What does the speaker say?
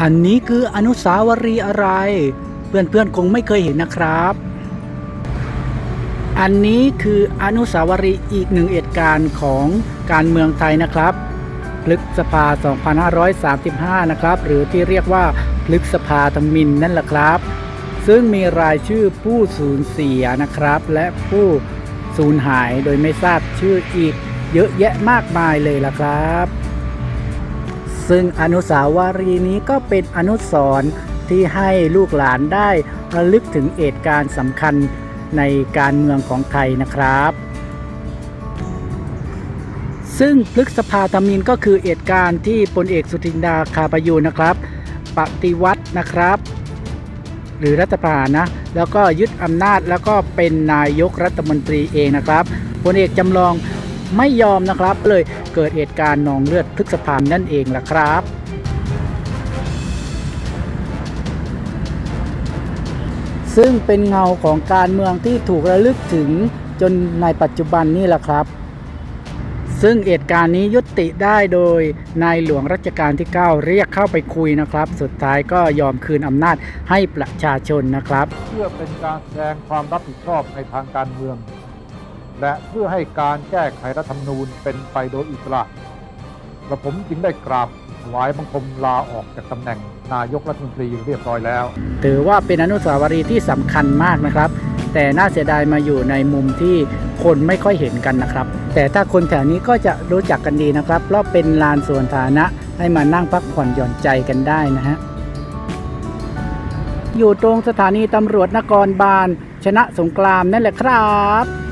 อันนี้คืออนุสาวรีย์อะไร เพื่อนๆคงไม่เคยเห็นนะครับ อันนี้คืออนุสาวรีย์อีกหนึ่งเหตุการณ์ของการเมืองไทยนะครับพฤษภา 2535 นะครับ หรือที่เรียกว่าพฤษภาธมินนั่นแหละครับ ซึ่งมีรายชื่อผู้สูญเสียนะครับ และผู้สูญหายโดยไม่ทราบชื่ออีกเยอะแยะมากมายเลยล่ะครับ ซึ่งอนุสาวรีย์นี้ก็เป็นอนุสรณ์ที่ให้ลูกหลานได้ระลึกถึงเหตุการณ์สำคัญในการเมืองของไทยนะครับ ซึ่งพฤษภาธมินก็คือเหตุการณ์ที่พลเอกสุทินดาคาประยูนนะครับปฏิวัตินะครับ หรือรัฐประหารนะแล้วก็ยึดอำนาจแล้วก็เป็นนายกรัฐมนตรีเองนะครับพลเอกจำลอง ไม่ยอมนะครับ เลยเกิดเหตุการณ์นองเลือดพฤษภานั่นเองล่ะครับซึ่งเป็นเงาของการเมืองที่ถูกระลึกถึงจนในปัจจุบันนี่แหละครับ ซึ่งเหตุการณ์นี้ยุติได้โดยนายหลวงรัชกาลที่ 9 เรียกเข้าไปคุยนะครับ สุดท้ายก็ยอมคืนอำนาจให้ประชาชนนะครับ เพื่อเป็นการแสดงความรับผิดชอบในทางการเมือง และเพื่อให้การแก้ไขรัฐธรรมนูญเป็นไปโดยอิสระกระผมจึงได้กราบถวายบังคมลาออกจากตำแหน่งนายกรัฐมนตรีเรียบร้อยแล้ว ถือว่าเป็นอนุสาวรีย์ที่สำคัญมากนะครับ แต่น่าเสียดายมาอยู่ในมุมที่คนไม่ค่อยเห็นกันนะครับ แต่ถ้าคนแถวนี้ก็จะรู้จักกันดีนะครับ เพราะเป็นลานสวนสาธารณะให้มานั่งพักผ่อนหย่อนใจกันได้นะฮะอยู่ตรงสถานีตำรวจนครบาลชนะสงครามนั่นแหละครับ